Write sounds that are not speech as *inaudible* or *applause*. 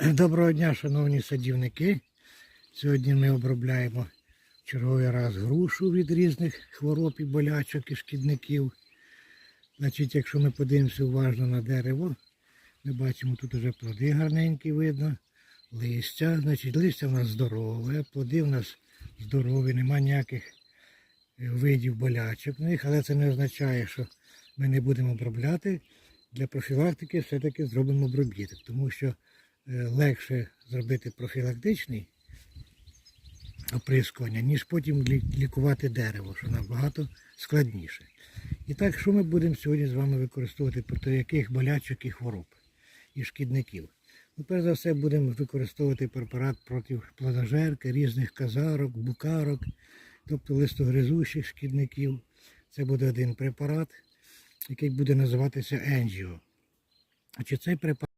*clears throat* Доброго дня, шановні садівники. Сьогодні ми обробляємо черговий раз грушу від різних хвороб і болячок і шкідників. Значить, якщо ми подивимося уважно на дерево, ми бачимо тут вже плоди гарненькі видно, листя. Значить, листя в нас здорове, плоди в нас здорові, немає ніяких е, видів болячок в них, але це не означає, що ми не будемо обробляти. Для профілактики все-таки зробимо обробіток, тому що легше зробити профілактичний оприскування, ніж потім лікувати дерево, що набагато складніше. І так, що ми будемо сьогодні з вами використовувати проти яких болячок і хвороб і шкідників? Ну, перш за все, будемо використовувати препарат проти плодожерки, різних казарок, букарок, тобто листогризучих шкідників. Це буде один препарат, який буде називатися Енджіо. Значить, цей препарат